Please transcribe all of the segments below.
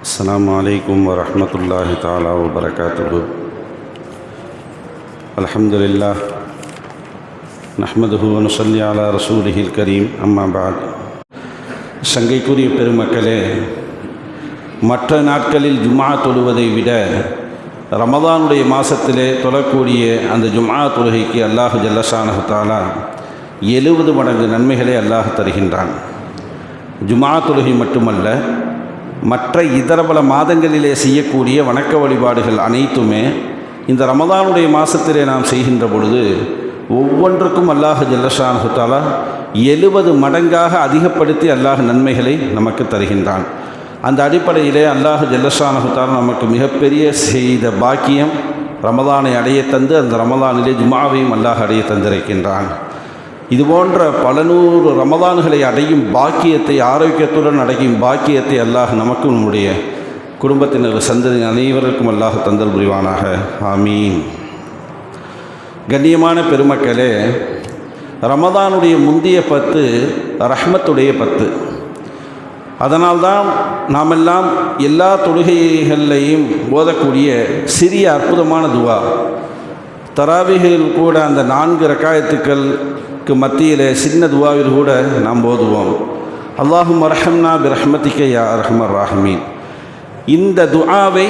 السلام عليكم ورحمة الله تعالى وبركاته الحمد لله نحمده ونصلي على رسوله الكريم أما بعد சங்கைக்குரிய பெருமக்களே மற்ற நாட்களில் ஜும்ஆ தொழுவதை விட ரமதானுடைய மாதத்திலே தொழக்கூடிய அந்த ஜும்ஆ தொழுகைக்கு அல்லாஹு ஜல்லஷானஹு தாலா எழுபது மடங்கு நன்மைகளை அல்லாஹ் தருகின்றான் ஜும்ஆ தொழுகை மட்டுமல்ல மற்ற இதர பல மாதங்களிலே செய்யக்கூடிய வணக்க வழிபாடுகள் அனைத்துமே இந்த ரமதானுடைய மாதத்திலே நாம் செய்கின்ற பொழுது ஒவ்வொன்றுக்கும் அல்லாஹ் ஜல்லஷான் ஹுத்தாலா எழுபது மடங்காக அதிகப்படுத்தி அல்லாஹ் நன்மைகளை நமக்கு தருகின்றான். அந்த அடிப்படையிலே அல்லாஹ் ஜல்லஷானஹு தாலா நமக்கு மிகப்பெரிய செய்த பாக்கியம் ரமதானை அடைய தந்து அந்த ரமதானிலே ஜுமாவையும் அல்லாஹ் அடைய தந்திருக்கின்றான். இது போன்ற பல நூறு ரமதான்களை அடையும் பாக்கியத்தை ஆரோக்கியத்துடன் அடையும் பாக்கியத்தை அல்லாஹ் நமக்கும் நம்முடைய குடும்பத்தினர் சந்ததி அனைவருக்கும் அல்லாஹ் தந்தல் புரிவானாக. ஆமீன். கண்ணியமான பெருமக்களே ரமதானுடைய முந்தைய பத்து ரஹ்மத்துடைய பத்து. அதனால்தான் நாமெல்லாம் எல்லா தொழுகைகள்லையும் ஓதக்கூடிய சிறிய அற்புதமான துவா. தராவிகள் கூட அந்த நான்கு ரக்காயத்துக்களுக்கு மத்தியில் சின்ன துவாவில் கூட நாம் ஓதுவோம். அல்லாஹும் ரஹம்னா பிரஹ்மதிக்க யா ரஹ்மர் ராஹ்மீன். இந்த துஆவை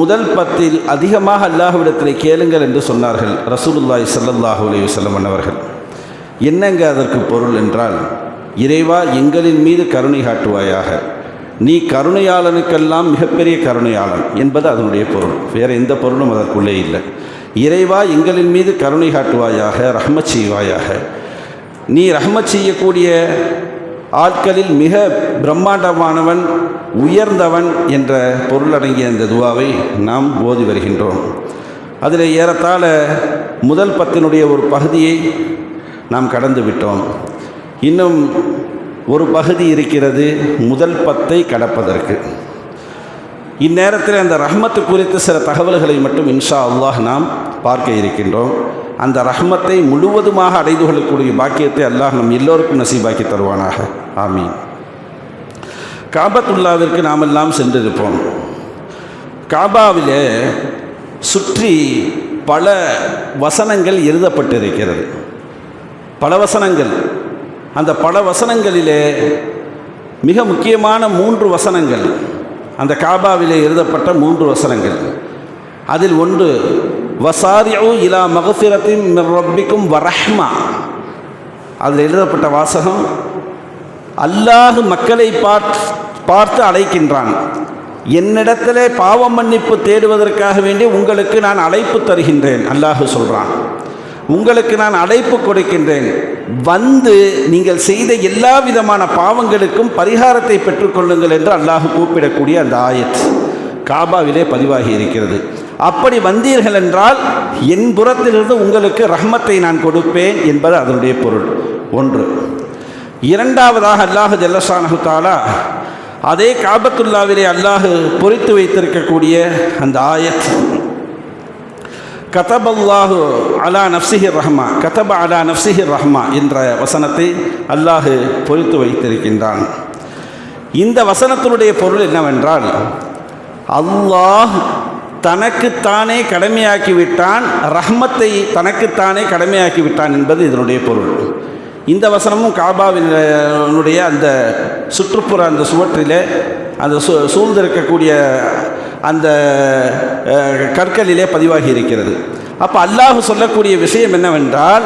முதல் பத்தில் அதிகமாக அல்லாஹுவிடத்தில் கேளுங்கள் என்று சொன்னார்கள் ரசூலுல்லாய் ஸல்லல்லாஹு அலி வல்லம் அவர்கள். என்னங்க அதற்கு பொருள் என்றால் இறைவா எங்களின் மீது கருணை காட்டுவாயாக. நீ கருணையாளனுக்கெல்லாம் மிகப்பெரிய கருணையாளன் என்பது அதனுடைய பொருள். வேறு எந்த பொருளும் அதற்குள்ளே இல்லை. இறைவா எங்களின் மீது கருணை காட்டுவாயாக ரஹ்மத் செய்வாயாக. நீ ரஹ்மத் செய்யக்கூடிய ஆட்களில் மிக பிரம்மாண்டமானவன் உயர்ந்தவன் என்ற பொருளடங்கிய இந்த துவாவை நாம் ஓதி வருகின்றோம். அதில் ஏறத்தாழ முதல் பத்தினுடைய ஒரு பகுதியை நாம் கடந்து விட்டோம். இன்னும் ஒரு பகுதி இருக்கிறது முதல் பத்தை கடப்பதற்கு. இந்நேரத்தில் அந்த ரஹ்மத்து குறித்து சில தகவல்களை மட்டும் இன்ஷா அல்லாஹ் நாம் பார்க்க இருக்கின்றோம். அந்த ரஹ்மத்தை முழுவதுமாக அடைந்து கொள்ளக்கூடிய பாக்கியத்தை அல்லாஹ் நம் எல்லோருக்கும் நசீபாக்கி தருவானாக. ஆமீன். காபத்துல்லாவிற்கு நாமெல்லாம் சென்றிருப்போம். காபாவிலே சுற்றி பல வசனங்கள் எழுதப்பட்டிருக்கிறது. பல வசனங்கள். அந்த பல வசனங்களிலே மிக முக்கியமான மூன்று வசனங்கள். அந்த காபாவிலே எழுதப்பட்ட மூன்று வசனங்கள். அதில் ஒன்று வசாரியோ இலா மகசிரத்தின் ரப்பிக்கும் வரஹ்மா. அதில் எழுதப்பட்ட வாசகம் அல்லாஹ் மக்களை பார்த்து பார்த்து அழைக்கின்றான். என்னிடத்திலே பாவ மன்னிப்பு தேடுவதற்காக வேண்டி உங்களுக்கு நான் அழைப்பு தருகின்றேன் அல்லாஹு சொல்கிறான் உங்களுக்கு நான் அழைப்பு கொடுக்கின்றேன். வந்து நீங்கள் செய்த எல்லா விதமான பாவங்களுக்கும் பரிகாரத்தை பெற்றுக்கொள்ளுங்கள் என்று அல்லாஹ் கூப்பிடக்கூடிய அந்த ஆயத். காபாவிலே பதிவாகி இருக்கிறது. அப்படி வந்தீர்கள் என்றால் என் புறத்திலிருந்து உங்களுக்கு ரஹ்மத்தை நான் கொடுப்பேன் என்பது அதனுடைய பொருள். ஒன்று. இரண்டாவதாக அல்லாஹு ஜல்லஷானஹு தாலா அதே காபத்துல்லாவிலே அல்லாஹு பொறித்து வைத்திருக்கக்கூடிய அந்த ஆயத். கதபல்லாஹு அலா நப்சிஹிர் ரஹ்மா கதப அலா நப்சிஹிர் ரஹ்மா என்ற வசனத்தை அல்லாஹு பொறித்து வைத்திருக்கின்றான். இந்த வசனத்தினுடைய பொருள் என்னவென்றால் அல்லாஹ் தனக்குத்தானே கடமையாக்கி விட்டான் ரஹ்மத்தை தனக்குத்தானே கடமையாக்கி விட்டான் என்பது இதனுடைய பொருள். இந்த வசனமும் காபாவினுடைய அந்த சுற்றுப்புற அந்த சுவற்றிலே அந்த சூ சூழ்ந்திருக்கக்கூடிய அந்த கற்களிலே பதிவாகி இருக்கிறது அப்போ அல்லாஹ் சொல்லக்கூடிய விஷயம் என்னவென்றால்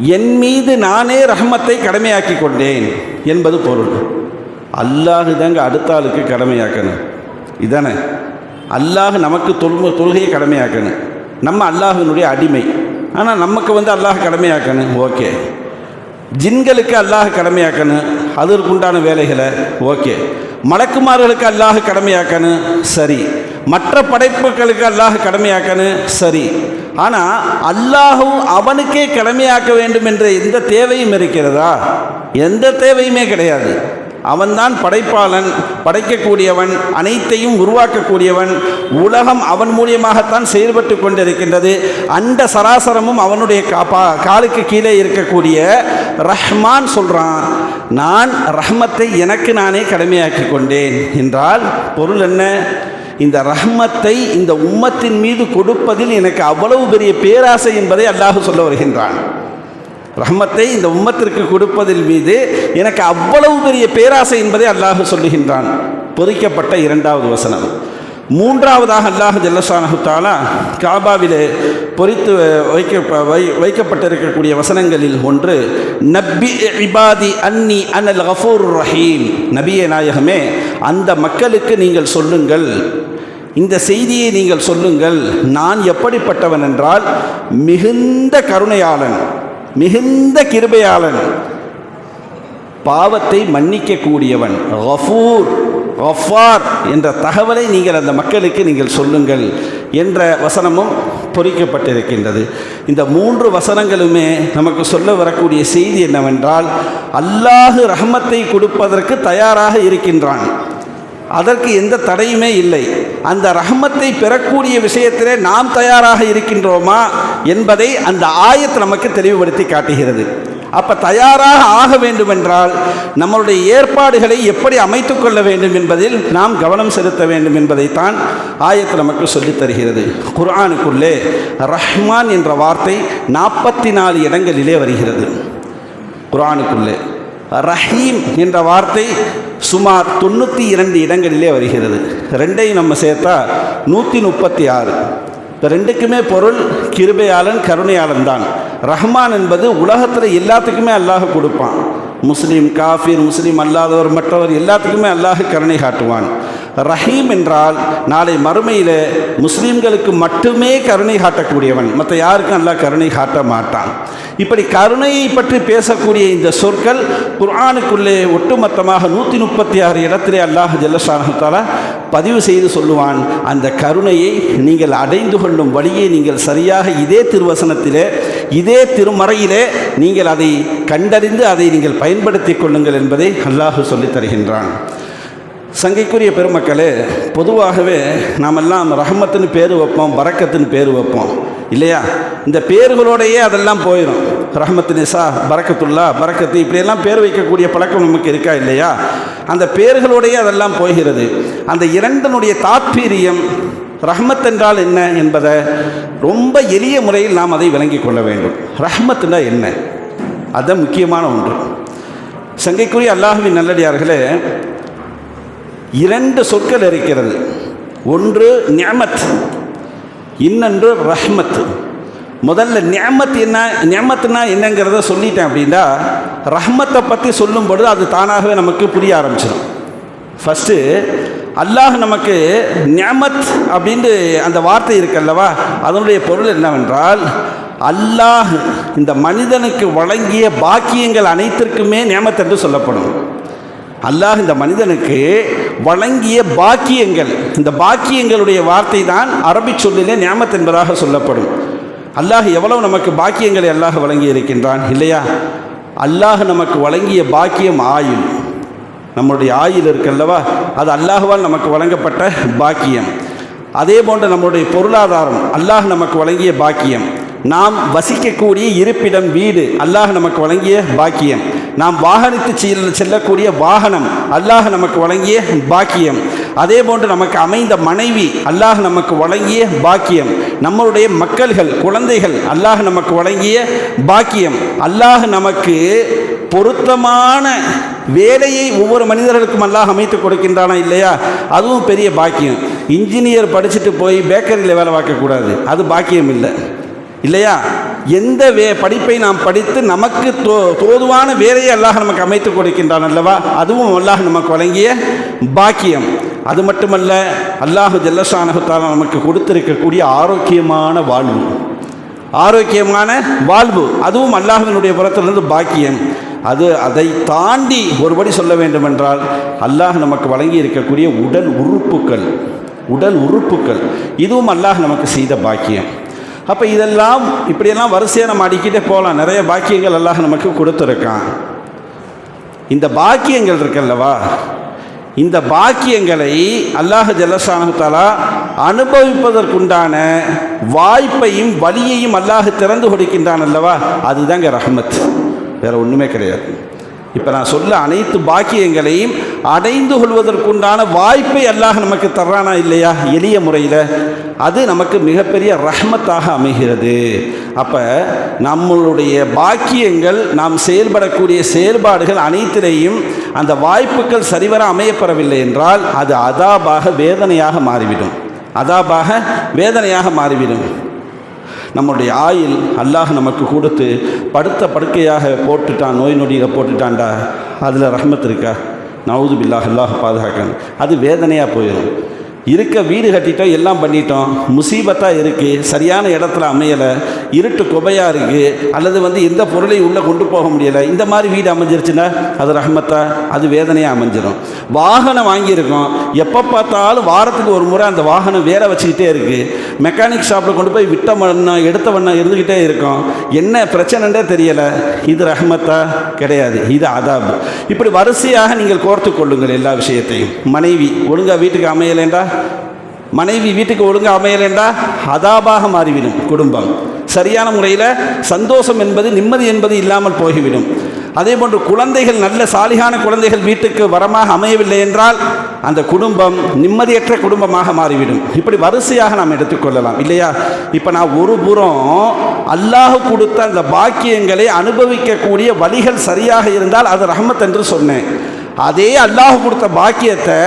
என் மீது நானே ரஹமத்தை கடமையாக்கி கொண்டேன் என்பது பொருள். அல்லாஹு தாங்க அடுத்த ஆளுக்கு கடமையாக்கணும். இதானே? அல்லாஹ் நமக்கு தொழு தொழுகையை கடமையாக்கணும். நம்ம அல்லாஹினுடைய அடிமை. ஆனால் நமக்கு வந்து அல்லாஹ் கடமையாக்கணும். ஓகே. ஜின்களுக்கு அல்லாஹ் கடமையாக்கணும். அதற்குண்டான வேலைகளை ஓகே. மலக்குமார்களுக்கு அல்லாஹ் கடமையாக்கணும் சரி. மற்ற படைப்புகளுக்கு அல்லாஹ் கடமையாக்கணும் சரி. ஆனால் அல்லாஹும் அவனுக்கே கடமையாக்க வேண்டும் என்ற எந்த தேவையும் இருக்கிறதா? எந்த தேவையுமே கிடையாது. அவன்தான் படைப்பாளன் படைக்கக்கூடியவன் அனைத்தையும் உருவாக்கக்கூடியவன். உலகம் அவன் மூலியமாகத்தான் செயல்பட்டு கொண்டிருக்கின்றது. அந்த சராசரமும் அவனுடைய காப்பா காலுக்கு கீழே இருக்கக்கூடிய ரஹ்மான் சொல்கிறான் நான் ரஹ்மத்தை எனக்கு நானே கடமையாக்கி கொண்டேன் என்றால் பொருள் என்ன? இந்த ரஹ்மத்தை இந்த உம்மத்தின் மீது கொடுப்பதில் எனக்கு அவ்வளவு பெரிய பேராசை என்பதை அல்லாஹ் சொல்ல வருகின்றான். ரஹ்மத்தை இந்த உம்மத்திற்கு கொடுப்பதில் மீது எனக்கு அவ்வளவு பெரிய பேராசை என்பதை அல்லாஹ் சொல்லுகின்றான். பொறிக்கப்பட்ட இரண்டாவது வசனம். மூன்றாவதாக அல்லாஹ் ஜல்லஷானஹு தாலா காபாவிலே பொறித்து வைக்க வை வைக்கப்பட்டிருக்கக்கூடிய வசனங்களில் ஒன்று நபி இபாதி அன்னி அனல் கஃபூர் ரஹீம். நபியே நாயகமே அந்த மக்களுக்கு நீங்கள் சொல்லுங்கள். இந்த செய்தியை நீங்கள் சொல்லுங்கள். நான் எப்படிப்பட்டவன் என்றால் மிகுந்த கருணையாளன் மிகுந்த கிருபையாளன் பாவத்தை மன்னிக்கக்கூடியவன் கஃபூர். கஃபார் என்ற தகவலை நீங்கள் அந்த மக்களுக்கு நீங்கள் சொல்லுங்கள் என்ற வசனமும் பொறிக்கப்பட்டிருக்கின்றது. இந்த மூன்று வசனங்களுமே நமக்கு சொல்ல வரக்கூடிய செய்தி என்னவென்றால் அல்லாஹு ரஹமத்தை கொடுப்பதற்கு தயாராக இருக்கின்றான். அதற்கு எந்த தடையுமே இல்லை. அந்த ரஹமத்தை பெறக்கூடிய விஷயத்திலே நாம் தயாராக இருக்கின்றோமா என்பதை அந்த ஆயத் நமக்கு தெளிவுபடுத்தி காட்டுகிறது. அப்போ தயாராக ஆக வேண்டுமென்றால் நம்மளுடைய ஏற்பாடுகளை எப்படி அமைத்து கொள்ள வேண்டும் என்பதில் நாம் கவனம் செலுத்த வேண்டும் என்பதைத்தான் ஆயத்து நமக்கு சொல்லித் தருகிறது. குர்ஆனுக்குள்ளே ரஹ்மான் என்ற வார்த்தை நாற்பத்தி நாலு இடங்களிலே வருகிறது. குர்ஆனுக்குள்ளே ரஹீம் என்ற வார்த்தை சுமார் தொண்ணூற்றி இரண்டு இடங்களிலே வருகிறது. ரெண்டையும் நம்ம சேர்த்தா நூற்றி முப்பத்தி ஆறு. இப்போ ரெண்டுக்குமே பொருள் கிருபையாளன் கருணையாளன் தான். ரஹ்மான் என்பது உலகத்தில் எல்லாத்துக்குமே அல்லாஹ் கொடுப்பான். முஸ்லீம் காஃபீர் முஸ்லீம் அல்லாதவர் மற்றவர் எல்லாத்துக்குமே அல்லாஹ் கருணை காட்டுவான். ரஹீம் என்றால் நாளை மறுமையில் முஸ்லீம்களுக்கு மட்டுமே கருணை காட்டக்கூடியவன். மற்ற யாருக்கும் அல்லாஹ் கருணை காட்ட மாட்டான். இப்படி கருணையை பற்றி பேசக்கூடிய இந்த சொற்கள் குர்ஆனுக்குள்ளே ஒட்டுமொத்தமாக நூற்றி முப்பத்தி ஆறு இடத்திலே அல்லாஹ் ஜல்லஷானத்தாலா பதிவு செய்து சொல்லுவான் அந்த கருணையை நீங்கள் அடைந்து கொள்ளும் வழியை நீங்கள் சரியாக இதே திருவசனத்திலே இதே திருமறையிலே நீங்கள் அதை கண்டறிந்து அதை நீங்கள் பயன்படுத்தி கொள்ளுங்கள் என்பதை அல்லாஹு சொல்லித் தருகின்றான். சங்கைக்குரிய பெருமக்களே பொதுவாகவே நாமெல்லாம் ரஹமத்துன்னு பேர் வைப்போம் பறக்கத்துன்னு பேர் வைப்போம். இல்லையா? இந்த பேர்களோடையே அதெல்லாம் போயிடும் ரஹமத்து நிசா பரக்கத்துல்லா பறக்கத்து இப்படியெல்லாம் பேர் வைக்கக்கூடிய பழக்கம் நமக்கு இருக்கா இல்லையா? அந்த பேர்களோடையே அதெல்லாம் போகிறது. அந்த இரண்டனுடைய தாத்பீரியம் ரஹ்மத் என்றால் என்ன என்பதை ரொம்ப எளிய முறையில் நாம் அதை விளங்கிக் கொள்ள வேண்டும். ரஹ்மத்துனா என்ன? அதுதான் முக்கியமான ஒன்று. சங்கைக்குரிய அல்லாஹுவின் நல்லடியார்களே இரண்டு சொற்கள் இருக்கிறது. ஒன்று நியமத் இன்னொன்று ரஹ்மத். முதல்ல நியமத் என்ன நியமத்துனா என்னங்கிறத சொல்லிட்டேன் அப்படின்னா ரஹ்மத்தை பற்றி சொல்லும் பொழுது அது தானாகவே நமக்கு புரிய ஆரம்பிச்சிடும் ஃபஸ்ட்டு அல்லாஹ் நமக்கு நியமத் அப்படின்ட்டு அந்த வார்த்தை இருக்கல்லவா அதனுடைய பொருள் என்னவென்றால் அல்லாஹ் இந்த மனிதனுக்கு வழங்கிய பாக்கியங்கள் அனைத்திற்குமே நியமத் என்று சொல்லப்படும். அல்லாஹ் இந்த மனிதனுக்கு வழங்கிய பாக்கியங்கள். இந்த பாக்கியங்களுடைய வார்த்தை தான் அரபி சொல்லிலே நியாமத் என்பதாக சொல்லப்படும். அல்லாஹ் எவ்வளவு நமக்கு பாக்கியங்களை அல்லாஹ் வழங்கி இருக்கின்றான் இல்லையா? அல்லாஹ் நமக்கு வழங்கிய பாக்கியம் ஆயுள். நம்முடைய ஆயுள் இருக்கல்லவா அது அல்லாஹுவால் நமக்கு வழங்கப்பட்ட பாக்கியம். அதே போன்று நம்முடைய பொருளாதாரம் அல்லாஹ் நமக்கு வழங்கிய பாக்கியம். நாம் வசிக்கக்கூடிய இருப்பிடம் வீடு அல்லாஹ் நமக்கு வழங்கிய பாக்கியம். நாம் வாகனித்து செல்ல செல்லக்கூடிய வாகனம் அல்லாஹ் நமக்கு வழங்கிய பாக்கியம். அதே போன்று நமக்கு அமைந்த மனைவி அல்லாஹ் நமக்கு வழங்கிய பாக்கியம். நம்மளுடைய மக்கள்கள் குழந்தைகள் அல்லாஹ் நமக்கு வழங்கிய பாக்கியம். அல்லாஹ் நமக்கு பொருத்தமான வேலையை ஒவ்வொரு மனிதர்களுக்கும் அல்லாஹ் அமைத்து கொடுக்கின்றானா இல்லையா? அதுவும் பெரிய பாக்கியம். இன்ஜினியர் படிச்சுட்டு போய் பேக்கரியில் வேலை பார்க்கக்கூடாது. அது பாக்கியம் இல்லை இல்லையா? எந்த வே படிப்பை நாம் படித்து நமக்கு தோ தோதுவான வேலையை அல்லாஹ் நமக்கு அமைத்து கொடுக்கின்றான் அல்லவா? அதுவும் அல்லாஹ் நமக்கு வழங்கிய பாக்கியம். அது மட்டுமல்ல அல்லாஹு ஜல்லஷானகத்தால் நமக்கு கொடுத்திருக்கக்கூடிய ஆரோக்கியமான வாழ்வு. ஆரோக்கியமான வாழ்வு. அதுவும் அல்லாஹினுடைய புறத்திலிருந்து பாக்கியம். அது அதை தாண்டி ஒருபடி சொல்ல வேண்டுமென்றால் அல்லாஹ் நமக்கு வழங்கி இருக்கக்கூடிய உடல் உறுப்புக்கள் உடல் உறுப்புக்கள் இதுவும் அல்லாஹ் நமக்கு செய்த பாக்கியம். அப்போ இதெல்லாம் இப்படியெல்லாம் வரிசையாக நம்ம அடிக்கிட்டே போகலாம் நிறைய பாக்கியங்கள் அல்லாஹ் நமக்கு கொடுத்துருக்கான். இந்த பாக்கியங்கள் இருக்குல்லவா? இந்த பாக்கியங்களை அல்லாஹ் ஜல்லசானத்தாலா அனுபவிப்பதற்குண்டான வாய்ப்பையும் வழியையும் அல்லாஹ் திறந்து கொடுக்கின்றான் அல்லவா? அதுதாங்க ரஹமத். வேறு ஒன்றுமே கிடையாது. இப்போ நான் சொல்ல அனைத்து பாக்கியங்களையும் அடைந்து கொள்வதற்குண்டான வாய்ப்பை அல்லாஹ் நமக்கு தர்றானா இல்லையா? எளிய முறையில். அது நமக்கு மிகப்பெரிய ரஹ்மத்தாக அமைகிறது. அப்போ நம்மளுடைய பாக்கியங்கள் நாம் செயல்படக்கூடிய செயல்பாடுகள் அனைத்திலையும் அந்த வாய்ப்புகள் சரிவர அமையப்பெறவில்லை என்றால் அது அதாபாக வேதனையாக மாறிவிடும். அதாபாக வேதனையாக மாறிவிடும். நம்முடைய ஆயில் அல்லாஹ் நமக்கு கொடுத்து படுத்த படுக்கையாக போட்டுட்டான் நோய் நொடியில் போட்டுட்டான்டா. அதில் ரஹமத் இருக்கா? நவுது பில்லாஹ் அல்லாஹ் பாதுகாக்கணும். அது வேதனையாக போயிடும் இருக்க வீடு கட்டிட்டோம் எல்லாம் பண்ணிட்டோம். முசீபத்தாக இருக்குது சரியான இடத்துல அமையலை. இருட்டு குபையாக இருக்குது அல்லது வந்து எந்த பொருளையும் உள்ளே கொண்டு போக முடியலை. இந்த மாதிரி வீடு அமைஞ்சிருச்சுன்னா அது ரஹமத்தா அது வேதனையாக அமைஞ்சிடும் வாகனம் வாங்கியிருக்கோம். எப்போ பார்த்தாலும் வாரத்துக்கு ஒரு முறை அந்த வாகனம் வேலை வச்சுக்கிட்டே இருக்குது மெக்கானிக் ஷாப்பில் கொண்டு போய் விட்ட வண்ணம் எடுத்த வண்ணம் இருந்துக்கிட்டே இருக்கோம். என்ன பிரச்சனைன்றே தெரியலை. இது ரஹமத்தா கிடையாது. இது அதாபு. இப்படி வரிசையாக நீங்கள் கோர்த்து கொள்ளுங்கள் எல்லா விஷயத்தையும். மனைவி ஒழுங்காக வீட்டுக்கு அமையலைன்றா மனைவி வீட்டுக்கு ஒழுங்காக அமையலைண்டா? அதாபாக மாறிவிடும் குடும்பம். சரியான முறையில் சந்தோஷம் என்பது நிம்மதி என்பது இல்லாமல் போய்விடும். அதே போன்று குழந்தைகள் நல்ல சாலிகான குழந்தைகள் வீட்டுக்கு வரமாக அமையவில்லை என்றால் அந்த குடும்பம் நிம்மதியற்ற குடும்பமாக மாறிவிடும். இப்படி வரிசையாக நாம் எடுத்துக்கொள்ளலாம் இல்லையா? இப்போ நான் ஒரு புறம் அல்லாஹ் கொடுத்த அந்த பாக்கியங்களை அனுபவிக்கக்கூடிய வழிகள் சரியாக இருந்தால் அது ரஹமத் என்று சொன்னேன். அதே அல்லாஹ் கொடுத்த பாக்கியத்தை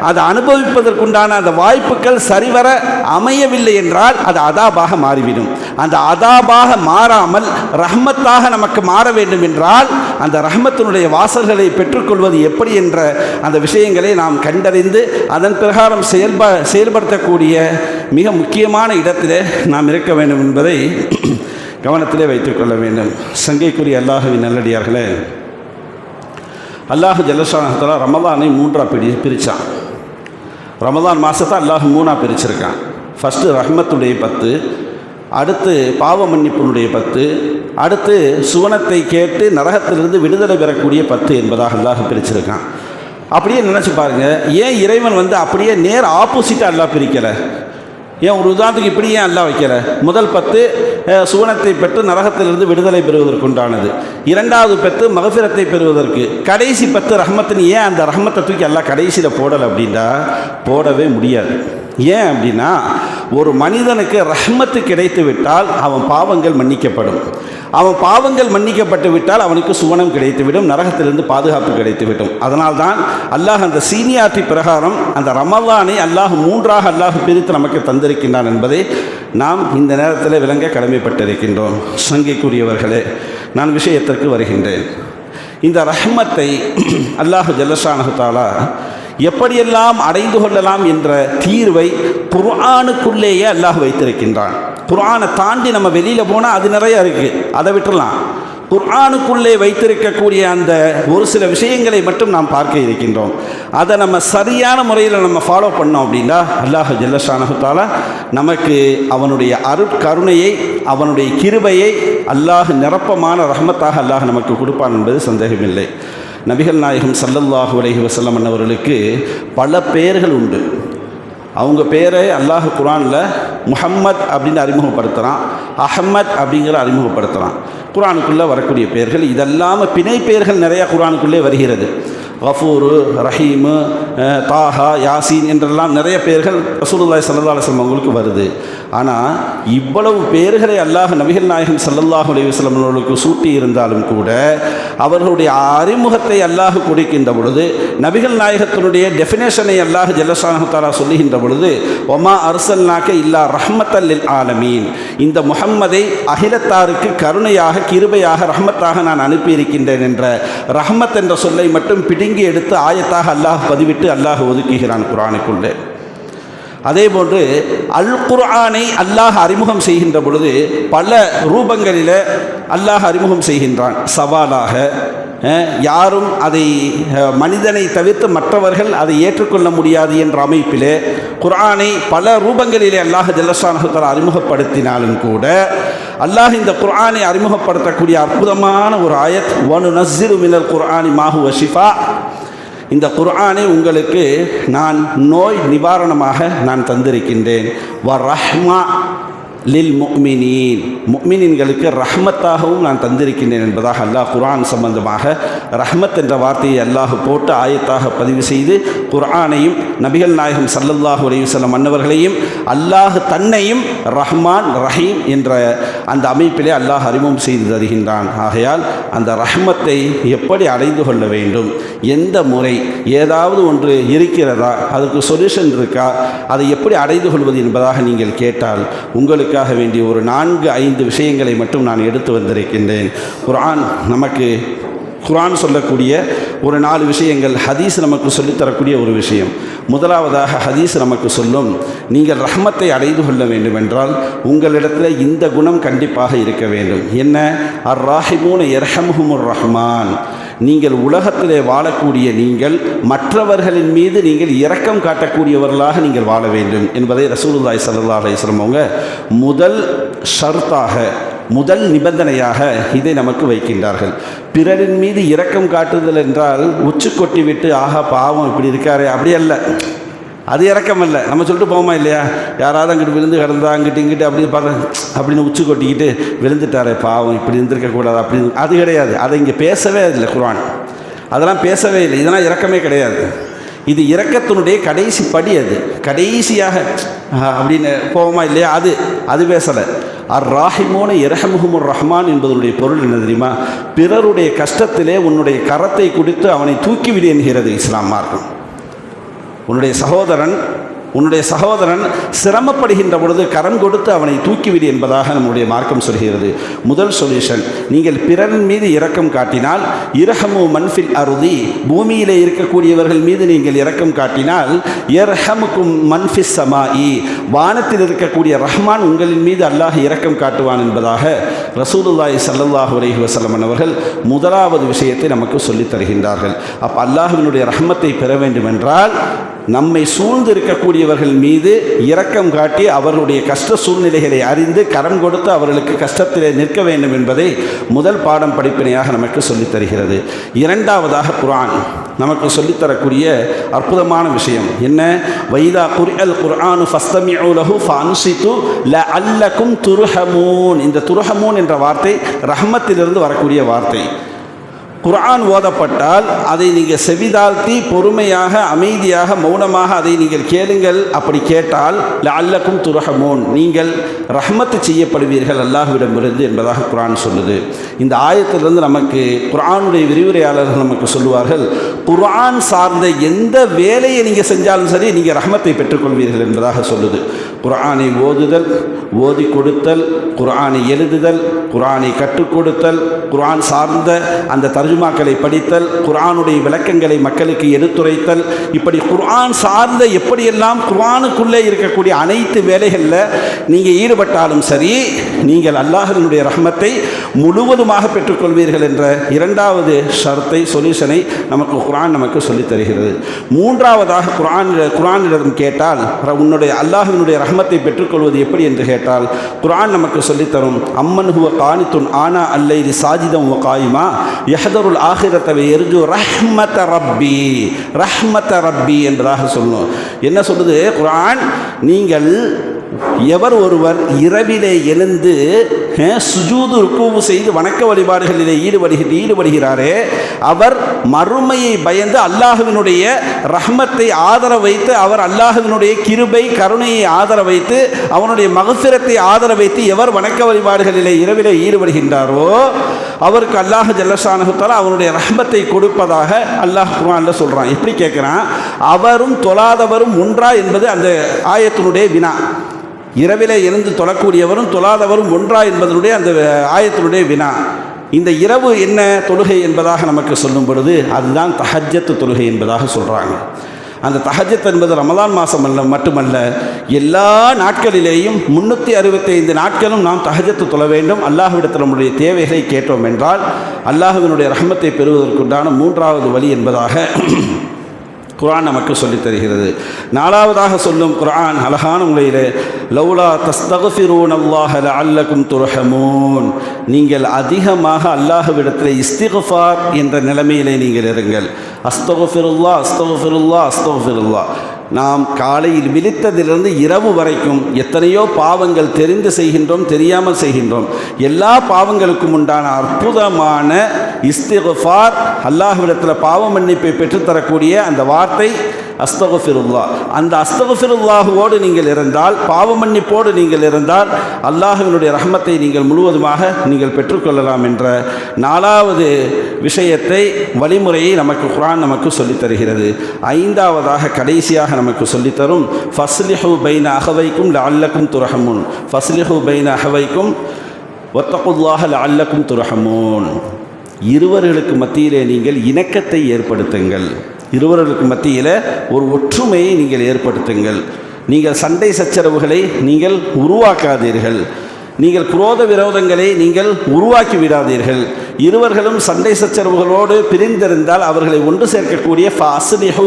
அதை அனுபவிப்பதற்குண்டான அந்த வாய்ப்புகள் சரிவர அமையவில்லை என்றால் அது அதாபாக மாறிவிடும். அந்த அதாபாக மாறாமல் ரஹ்மத்தாக நமக்கு மாற வேண்டும் என்றால் அந்த ரஹ்மத்தினுடைய வாசல்களை பெற்றுக்கொள்வது எப்படி என்ற அந்த விஷயங்களை நாம் கண்டறிந்து அதன் பிரகாரம் செயல்ப செயல்படுத்தக்கூடிய மிக முக்கியமான இடத்திலே நாம் இருக்க வேண்டும் என்பதை கவனத்திலே வைத்துக்கொள்ள வேண்டும். சங்கைக்குரிய அல்லாஹுவின் நல்லடியார்களே அல்லாஹ் ஜலசானத்தில் ரமதானை மூன்றாக பிடி பிரித்தான் ரமதான் மாதத்தை அல்லாஹ் மூணாக பிரிச்சிருக்கான். ஃபஸ்ட்டு ரஹ்மத்துடைய பத்து அடுத்து பாவ மன்னிப்பினுடைய பத்து அடுத்து சுவனத்தை கேட்டு நரகத்திலிருந்து விடுதலை பெறக்கூடிய பத்து என்பதாக அல்லாஹ் பிரிச்சிருக்கான். அப்படியே நினச்சி பாருங்கள் ஏன் இறைவன் வந்து அப்படியே நேர் ஆப்போசிட்டாக அல்லாஹ் பிரிக்கலை? ஏன் ஒரு உதாரணத்துக்கு இப்படி ஏன் அல்லா வைக்கல? முதல் பத்து சுவனத்தை பெற்று நரகத்திலிருந்து விடுதலை பெறுவதற்கு உண்டானது. இரண்டாவது பத்து மகஃபிரத்தை பெறுவதற்கு. கடைசி பத்து ரஹமத்தின் ஏன் அந்த ரஹமத்தை தூக்கி எல்லாம் கடைசியில் போடலை அப்படின்னா போடவே முடியாது. ஏன் அப்படின்னா ஒரு மனிதனுக்கு ரஹ்மத்து கிடைத்து விட்டால் அவன் பாவங்கள் மன்னிக்கப்படும். அவன் பாவங்கள் மன்னிக்கப்பட்டு விட்டால் அவனுக்கு சுவனம் கிடைத்துவிடும் நரகத்திலிருந்து பாதுகாப்பு கிடைத்துவிடும் அதனால்தான் அல்லாஹ் அந்த சீனியாரிட்டி பிரகாரம் அந்த ரமலானை அல்லாஹ் மூன்றாக அல்லாஹ் பிரித்து நமக்கு தந்திருக்கின்றான் என்பதை நாம் இந்த நேரத்தில் விளங்க கடமைப்பட்டிருக்கின்றோம். சங்கைக்குரியவர்களே நான் விஷயத்திற்கு வருகின்றேன். இந்த ரஹ்மத்தை அல்லாஹ் ஜல்லஷானஹு தாலா எப்படியெல்லாம் அடைந்து கொள்ளலாம் என்ற தீர்வை குர்ஆனுக்குள்ளேயே அல்லாஹ் வைத்திருக்கின்றான். குர்ஆனை தாண்டி நம்ம வெளியில் போனால் அது நிறைய இருக்குது அதை விட்டுறலாம். குர்ஆனுக்குள்ளே வைத்திருக்கக்கூடிய அந்த ஒரு சில விஷயங்களை மட்டும் நாம் பார்க்க இருக்கின்றோம். அதை நம்ம சரியான முறையில் நம்ம ஃபாலோ பண்ணோம் அப்படின்னா அல்லாஹ் ஜல்லஷானஹுத்தாலா நமக்கு அவனுடைய அருட்கருணையை அவனுடைய கிருபையை அல்லாஹ் நிரப்பமான ரஹமத்தாக அல்லாஹ் நமக்கு கொடுப்பான் என்பது சந்தேகமில்லை. நபிகள் நாயகம் சல்லல்லாஹு அலஹி வசல்லம் அண்ணவர்களுக்கு பல பெயர்கள் உண்டு. அவங்க பேரை அல்லாஹ் குரானில் முஹம்மத் அப்படின்னு அறிமுகப்படுத்துகிறான் அஹமத் அப்படிங்கிற அறிமுகப்படுத்துகிறான் குரானுக்குள்ளே வரக்கூடிய பெயர்கள் இதெல்லாமல் பிணை பெயர்கள் நிறையா குரானுக்குள்ளே வருகிறது. கஃபூரு ரஹீமு தாஹா யாசீன் என்றெல்லாம் நிறைய பேர்கள் ரசூலுல்லாய் சல்லா அலுவலம் அவங்களுக்கு வருது. ஆனால் இவ்வளவு பேர்களை அல்லாஹ் நபிகள் நாயகன் ஸல்லல்லாஹு அலைஹி அவர்களுக்கு சூட்டி இருந்தாலும் கூட அவர்களுடைய அறிமுகத்தை அல்லாஹ் கொடுக்கின்ற பொழுது நபிகள் நாயகத்தினுடைய டெஃபினேஷனை அல்லாஹ் ஜல்லஷானு சொல்லுகின்ற பொழுது ஒமா அர்சல்னாக்க இல்லா ரஹ்மத்தல்லில் ஆலமீன். இந்த முகம்மதை அகிலத்தாருக்கு கருணையாக கிருபையாக ரஹ்மத்தாக நான் அனுப்பியிருக்கின்றேன் என்ற ரஹ்மத் என்ற சொல்லை மட்டும் பிடுங்கி எடுத்து ஆயத்தாக அல்லாஹ் பதிவிட்டு அல்லாஹ் ஒதுக்குகிறான் குரானுக்குள்ளே அதே போன்று அல் குர்ஆனை அல்லாஹ் அறிமுகம் செய்கின்ற பொழுது பல ரூபங்களில் அல்லாஹ் அறிமுகம் செய்கின்றான். சவாலாக யாரும் அதை மனிதனை தவிர்த்து மற்றவர்கள் அதை ஏற்றுக்கொள்ள முடியாது என்ற அமைப்பிலே குர்ஆனை பல ரூபங்களிலே அல்லாஹ் ஜல்லஷானஹத்தர் அறிமுகப்படுத்தினாலும் கூட அல்லாஹ் இந்த குர்ஆனை அறிமுகப்படுத்தக்கூடிய அற்புதமான ஒரு ஆயத் ஒனு நஸ்ஸிரு மினல் குர்ஆனி மாஹுவ ஷிஃபா இந்த குர்ஆனை உங்களுக்கு நான் நோய் நிவாரணமாக நான் தந்திருக்கின்றேன். வ ரஹ்மா லில் முக்மினீன் முக்மினின்களுக்கு ரஹ்மத்தாகவும் நான் தந்திருக்கின்றேன் என்பதாக அல்லாஹ் குர்ஆன் சம்பந்தமாக ரஹ்மத் என்ற வார்த்தையை அல்லாஹ் போட்டு ஆயத்தாக பதிவு செய்து குர்ஆனையும் நபிகள் நாயகம் சல்லல்லாஹு அலையுசல்லம் மன்னவர்களையும் அல்லாஹ் தன்னையும் ரஹ்மான் ரஹீம் என்ற அந்த அமைப்பிலே அல்லாஹ் அறிமுகம் செய்து தருகின்றான். ஆகையால் அந்த ரஹ்மத்தை எப்படி அடைந்து கொள்ள வேண்டும்? எந்த முறை? ஏதாவது ஒன்று இருக்கிறதா? அதுக்கு சொல்யூஷன் இருக்கா? அதை எப்படி அடைந்து கொள்வது என்பதாக நீங்கள் கேட்டால் உங்களுக்கு உங்களுக்காக வேண்டிய ஒரு நான்கு ஐந்து விஷயங்களை மட்டும் நான் எடுத்து வந்திருக்கின்றேன். குரான் நமக்கு குரான் சொல்லக்கூடிய ஒரு நாலு விஷயங்கள் ஹதீஸ் நமக்கு சொல்லித்தரக்கூடிய ஒரு விஷயம். முதலாவதாக ஹதீஸ் நமக்கு சொல்லும் நீங்கள் ரஹ்மத்தை அடைந்து கொள்ள வேண்டும் என்றால் உங்களிடத்தில் இந்த குணம் கண்டிப்பாக இருக்க வேண்டும். என்ன? அர் ராஹிமூன் எர்ஹமுஹமுர் ரஹ்மான். நீங்கள் உலகத்திலே வாழக்கூடிய நீங்கள் மற்றவர்களின் மீது நீங்கள் இரக்கம் காட்டக்கூடியவர்களாக நீங்கள் வாழ வேண்டும் என்பதை ரசூலுல்லாய் சல்லா அலிஸ்லம் அவங்க முதல் ஷர்த்தாக முதல் நிபந்தனையாக இதை நமக்கு வைக்கின்றார்கள். பிறரின் மீது இரக்கம் காட்டுதல் என்றால் உச்சு கொட்டி விட்டு ஆஹா பாவம் இப்படி இருக்காரே. அப்படி அல்ல. அது இறக்கம் இல்லை. நம்ம சொல்லிட்டு போமா இல்லையா? யாராவது அங்கிட்டு விழுந்து கிடந்தா அங்கிட்டு இங்கிட்டு அப்படி பார்க்க அப்படின்னு உச்சி கொட்டிக்கிட்டு விழுந்துட்டாரே பாவம் இப்படி இருந்திருக்கக்கூடாது அப்படின்னு அது கிடையாது. அதை இங்கே பேசவே இல்லை குரான் அதெல்லாம் பேசவே இல்லை. இதெல்லாம் இறக்கமே கிடையாது. இது இறக்கத்தினுடைய கடைசி படி அது. கடைசியாக அப்படின்னு போவோமா இல்லையா? அது அது பேசலை. அர் ராஹிமோன இரஹமுகமுர் ரஹ்மான் என்பதனுடைய பொருள் என்ன தெரியுமா? பிறருடைய கஷ்டத்திலே உன்னுடைய கரத்தை குடித்து அவனை தூக்கிவிடு என்கிறது இஸ்லாம் மார்க்கம். உன்னுடைய சகோதரன் உன்னுடைய சகோதரன் சிரமப்படுகின்ற பொழுது கரம் கொடுத்து அவனை தூக்கிவிடு என்பதாக நம்முடைய மார்க்கம் சொல்கிறது. முதல் சொல்யூஷன் நீங்கள் பிறரின் மீது இரக்கம் காட்டினால் இரஹமு மன்ஃபில் அருதி பூமியிலே இருக்கக்கூடியவர்கள் மீது நீங்கள் இரக்கம் காட்டினால் எர்ஹமுக்கும் மன்ஃபிஸ் சமாஇ வானத்தில் இருக்கக்கூடிய ரஹ்மான் உங்களின் மீது அல்லாஹ் இரக்கம் காட்டுவான் என்பதாக ரசூலுல்லாய் சல்லாஹ் அலைஹி வஸல்லம் அவர்கள் முதலாவது விஷயத்தை நமக்கு சொல்லித் தருகின்றார்கள். அப்போ அல்லாஹினுடைய ரஹ்மத்தை பெற வேண்டுமென்றால் நம்மை சூழ்ந்து இருக்கக்கூடியவர்கள் மீது இரக்கம் காட்டி அவர்களுடைய கஷ்ட சூழ்நிலைகளை அறிந்து கரம் கொடுத்து அவர்களுக்கு கஷ்டத்திலே நிற்க வேண்டும் என்பதை முதல் பாடம் படிப்பினையாக நமக்கு சொல்லித் தருகிறது இரண்டாவதாக குரான் நமக்கு சொல்லித்தரக்கூடிய அற்புதமான விஷயம் என்ன? வைதா குர்அல் குர்ஆனு ஃபஸ்தமிஉ லஹு ஃபஅன்சித்து லஅல்லக்கும் துர்ஹமூன். இந்த துருஹமூன் என்ற வார்த்தை ரஹ்மத்திலிருந்து வரக்கூடிய வார்த்தை. குர்ஆன் ஓதப்பட்டால் அதை நீங்கள் செவிதாழ்த்தி பொறுமையாக அமைதியாக மௌனமாக அதை நீங்கள் கேளுங்கள். அப்படி கேட்டால் அல்லக்கும் துரகமோன் நீங்கள் ரஹமத்து செய்யப்படுவீர்கள் அல்லாஹுவிடமிருந்து என்பதாக குரான் சொல்லுது. இந்த ஆயத்திலிருந்து நமக்கு குரானுடைய விரிவுரையாளர்கள் நமக்கு சொல்லுவார்கள் குர்ஆன் சார்ந்த எந்த வேலையை நீங்கள் செஞ்சாலும் சரி நீங்கள் ரஹமத்தை பெற்றுக்கொள்வீர்கள் என்பதாக சொல்லுது. குரானை ஓதுதல் ஓதி கொடுத்தல் குரானை எழுதுதல் குரானை கற்றுக் கொடுத்தல் குரான் சார்ந்த அந்த தர்ஜுமாக்களை படித்தல் குரானுடைய விளக்கங்களை மக்களுக்கு எடுத்துரைத்தல். இப்படி குரான் சார்ந்த எப்படியெல்லாம் குரானுக்குள்ளே இருக்கக்கூடிய அனைத்து வேலைகளில் நீங்கள் ஈடுபட்டாலும் சரி நீங்கள் அல்லாஹினுடைய ரஹமத்தை முழுவதுமாக பெற்றுக்கொள்வீர்கள் என்ற இரண்டாவது ஷர்த்தை சொல்யூஷனை நமக்கு குரான் நமக்கு சொல்லித் தருகிறது. மூன்றாவதாக குரான் குரானிடம் கேட்டால் உன்னுடைய அல்லாஹினுடைய ரஹ்மத்தை பெற்றுக்கொள்வது எப்படி என்று கேட்டால் குரான் நமக்கு சொல்லித்தரும் அம்மன் ஹுவ காணித்துன் ஆனா அல்லைலி சாஜிதம் உ காயுமா யஹதருல் ஆஹிரத்தவை எரிஜு ரஹ்மத ரப்பி ரஹ்மத ரப்பி என்பதாக சொல்லணும் என்ன சொல்லுது? குரான் நீங்கள் எவர் ஒருவர் இரவிலே எழுந்து சுஜூது ருக்கூவு செய்து வணக்க வழிபாடுகளிலே ஈடுபடுகிற ஈடுபடுகிறாரே அவர் மறுமையை பயந்து அல்லாஹுவினுடைய ரஹ்மத்தை ஆதர வைத்து அவர் அல்லாஹுவினுடைய கிருபை கருணையை ஆதர வைத்து அவனுடைய மகசிரத்தை ஆதர வைத்து எவர் வணக்க வழிபாடுகளிலே இரவிலே ஈடுபடுகின்றாரோ அவருக்கு அல்லாஹ் ஜல்லசானகுத்தால் அவனுடைய ரஹ்மத்தை கொடுப்பதாக அல்லாஹ் குர்ஆன்ல சொல்கிறான் எப்படி கேட்குறான் அவரும் தொழாதவரும் ஒன்றா என்பது அந்த ஆயத்தினுடைய வினா. இரவிலே எழுந்து தொழக்கூடியவரும் தொழாதவரும் ஒன்றா என்பதனுடைய அந்த ஆயத்தினுடைய வினா. இந்த இரவு என்ன தொழுகை என்பதாக நமக்கு சொல்லும் பொழுது அதுதான் தஹஜத்து தொழுகை என்பதாக சொல்கிறாங்க அந்த தஹஜத் என்பது ரமதான் மாதம் அல்ல மட்டுமல்ல எல்லா நாட்களிலேயும் முன்னூற்றி அறுபத்தைந்து நாட்களும் நாம் தஹஜத்து தொழ வேண்டும். அல்லாஹுவிடத்தில் நம்முடைய தேவைகளை கேட்டோம் என்றால் அல்லாஹுவினுடைய ரஹமத்தை பெறுவதற்குண்டான மூன்றாவது வழி என்பதாக குரான் நமக்கு சொல்லித் தருகிறது. நாலாவதாக சொல்லும் குரான் அழகான முறையில் லௌலா தஸ்தகஃபிரூன் அல்லாஹ் அல்லக்கும் துரஹமூன். நீங்கள் அதிகமாக அல்லாஹுவிடத்தில் இஸ்திகஃபார் என்ற நிலைமையிலே நீங்கள் இருங்கள். அஸ்தகஃபிருல்லா அஸ்தகஃபிருல்லா அஸ்தகஃபிருல்லா. நாம் காலையில் விழித்ததிலிருந்து இரவு வரைக்கும் எத்தனையோ பாவங்கள் தெரிந்து செய்கின்றோம் தெரியாமல் செய்கின்றோம். எல்லா பாவங்களுக்கும் உண்டான அற்புதமான இஸ்திகஃபார் அல்லாஹுவிடத்தில் பாவ மன்னிப்பை பெற்றுத்தரக்கூடிய அந்த வார்த்தை அஸ்தகுஃபிருல்லா அந்த அஸ்தகுஃபிருல்லாஹுவோடு நீங்கள் இருந்தால் பாவமன்னிப்போடு நீங்கள் இருந்தால் அல்லாஹுவினுடைய ரஹமத்தை நீங்கள் முழுவதுமாக நீங்கள் பெற்றுக்கொள்ளலாம் என்ற நாலாவது விஷயத்தை வழிமுறையை நமக்கு குரான் நமக்கு சொல்லித் தருகிறது ஐந்தாவதாக கடைசியாக நமக்கு சொல்லித்தரும் ஃபஸ்லிஹு பைன அகவைக்கும் லஅல்லக்கும் துரஹமுன். ஃபஸ்லிஹு பைன அகவைக்கும் ஒத்தகுல்லாஹ லஅல்லக்கும் துரஹமூன். இருவர்களுக்கு மத்தியிலே நீங்கள் இணக்கத்தை ஏற்படுத்துங்கள். இருவர்களுக்கு மத்தியில் ஒரு ஒற்றுமையை நீங்கள் ஏற்படுத்துங்கள். நீங்கள் சண்டை சச்சரவுகளை நீங்கள் உருவாக்காதீர்கள். நீங்கள் குரோத விரோதங்களை நீங்கள் உருவாக்கி விடாதீர்கள். இருவர்களும் சண்டை சச்சரவுகளோடு பிரிந்திருந்தால் அவர்களை ஒன்று சேர்க்கக்கூடிய ஃபாஸ்லிஹு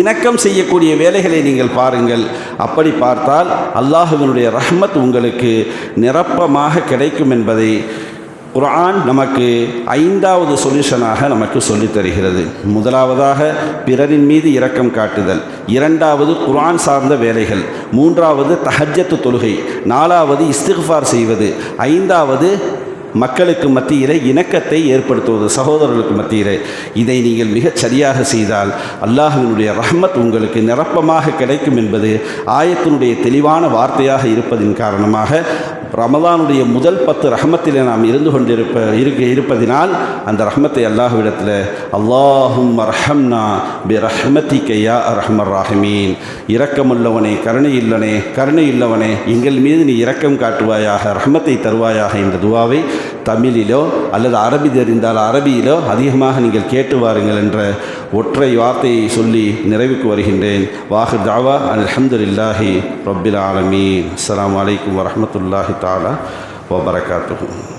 இணக்கம் செய்யக்கூடிய வேலைகளை நீங்கள் பாருங்கள். அப்படி பார்த்தால் அல்லாஹுவினுடைய ரஹ்மத் உங்களுக்கு நிரப்பமாக கிடைக்கும் என்பதை குரான் நமக்கு ஐந்தாவது சொல்யூஷனாக நமக்கு சொல்லித் தருகிறது. முதலாவதாக பிறரின் மீது இரக்கம் காட்டுதல். இரண்டாவது குரான் சார்ந்த வேலைகள். மூன்றாவது தஹஜத்து தொழுகை. நாலாவது இஸ்திஃபார் செய்வது. ஐந்தாவது மக்களுக்கு மத்தியிலே இணக்கத்தை ஏற்படுத்துவது சகோதரர்களுக்கு மத்தியிலே. இதை நீங்கள் மிகச் சரியாக செய்தால் அல்லாஹினுடைய ரஹ்மத் உங்களுக்கு நிரப்பமாக கிடைக்கும் என்பது ஆயத்தினுடைய தெளிவான வார்த்தையாக இருப்பதின் காரணமாக ரமதானுடைய முதல் பத்து ரஹமத்தில் நாம் இருந்து கொண்டிருப்ப இருக்க இருப்பதினால் அந்த ரஹமத்தை அல்லாஹுவிடத்தில் அல்லாஹும் ரஹம்னா பி ரஹ்மதி கையா ரஹ்மர் ராஹமீன். இரக்கமுள்ளவனே கருணை இல்லனே கருணை இல்லவனே எங்கள் மீது நீ இரக்கம் காட்டுவாயாக ரஹமத்தை தருவாயாக என்ற துவாவை தமிழிலோ அல்லது அரபி தெரிந்தால் அரபியிலோ அதிகமாக நீங்கள் கேட்டு வாருங்கள் என்ற ஒற்றை வார்த்தையை சொல்லி நிறைவுக்கு வருகின்றேன். வாஹு தாவா அல்ஹம்துலில்லாஹி ரபில் ஆலமீன். அஸ்லாம் வலைக்கம் வரமத்துல்லாஹி தாலா வபரகாத்துஹு.